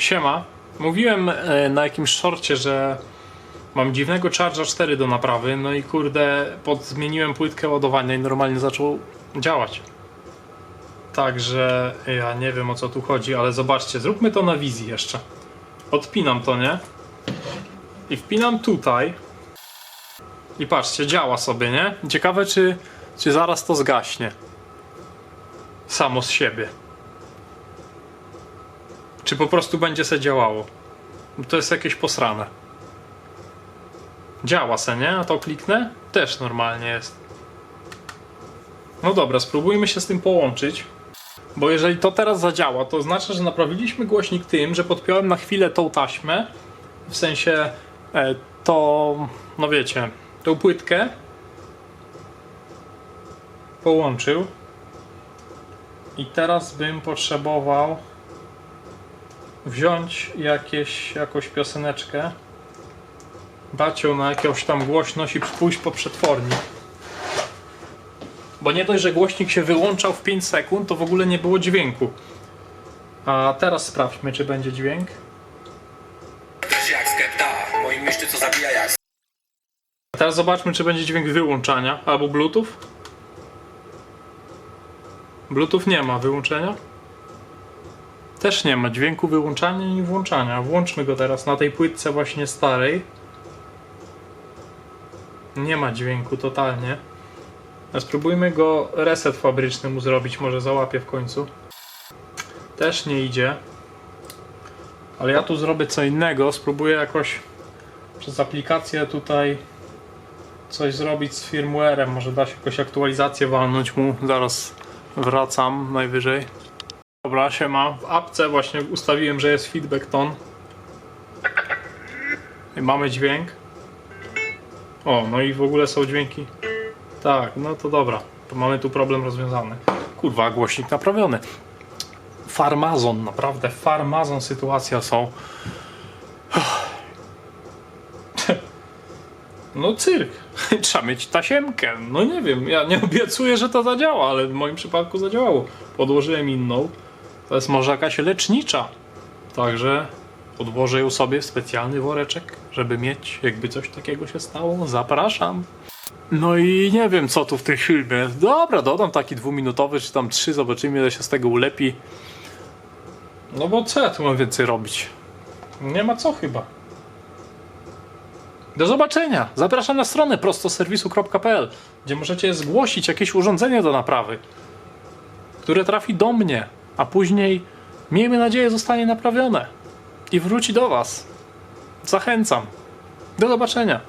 Siema. Mówiłem e, na jakimś szorcie, że mam dziwnego Charger 4 do naprawy, no i kurde, podzmieniłem płytkę ładowania i normalnie zaczął działać. Także ja nie wiem o co tu chodzi, ale zobaczcie, zróbmy to na wizji jeszcze. Odpinam to, nie? I wpinam tutaj. I patrzcie, działa sobie, nie? Ciekawe, czy, czy zaraz to zgaśnie. Samo z siebie. Czy po prostu będzie se działało? To jest jakieś posrane. Działa se, nie? A to kliknę? Też normalnie jest. No dobra, spróbujmy się z tym połączyć. Bo jeżeli to teraz zadziała, to znaczy, że naprawiliśmy głośnik tym, że podpiąłem na chwilę tą taśmę. W sensie e, to, no wiecie, tą płytkę połączył. I teraz bym potrzebował wziąć jakieś, jakąś pioseneczkę, dać ją na jakąś tam głośność i pójść po przetwornik. Bo nie dość, że głośnik się wyłączał w 5 sekund, to w ogóle nie było dźwięku. A teraz sprawdźmy, czy będzie dźwięk. A teraz zobaczmy, czy będzie dźwięk wyłączania albo Bluetooth. Bluetooth nie ma wyłączenia. Też nie ma dźwięku wyłączania ani włączania. Włączmy go teraz na tej płytce właśnie starej. Nie ma dźwięku totalnie. A spróbujmy go reset fabryczny mu zrobić, może załapie w końcu. Też nie idzie. Ale ja tu zrobię co innego. Spróbuję jakoś przez aplikację tutaj coś zrobić z firmwarem. Może da się jakąś aktualizację walnąć mu. Zaraz wracam najwyżej. Dobra, siema. W apce właśnie ustawiłem, że jest feedback ton. I mamy dźwięk. O, no i w ogóle są dźwięki. Tak, no to dobra. To mamy tu problem rozwiązany. Kurwa, głośnik naprawiony. Farmazon, naprawdę farmazon sytuacja są. No cyrk. Trzeba mieć tasiemkę. No nie wiem, ja nie obiecuję, że to zadziała, ale w moim przypadku zadziałało. Podłożyłem inną. To jest może jakaś lecznicza. Także odłożę ją sobie w specjalny woreczek, żeby mieć, jakby coś takiego się stało. Zapraszam. No i nie wiem, co tu w tej filmie. Dobra, dodam taki dwuminutowy, czy tam trzy, zobaczymy, ile się z tego ulepi. No bo co ja tu mam więcej robić? Nie ma co chyba. Do zobaczenia. Zapraszam na stronę prostoserwisu.pl, gdzie możecie zgłosić jakieś urządzenie do naprawy, które trafi do mnie, a później, miejmy nadzieję, zostanie naprawione i wróci do Was. Zachęcam. Do zobaczenia.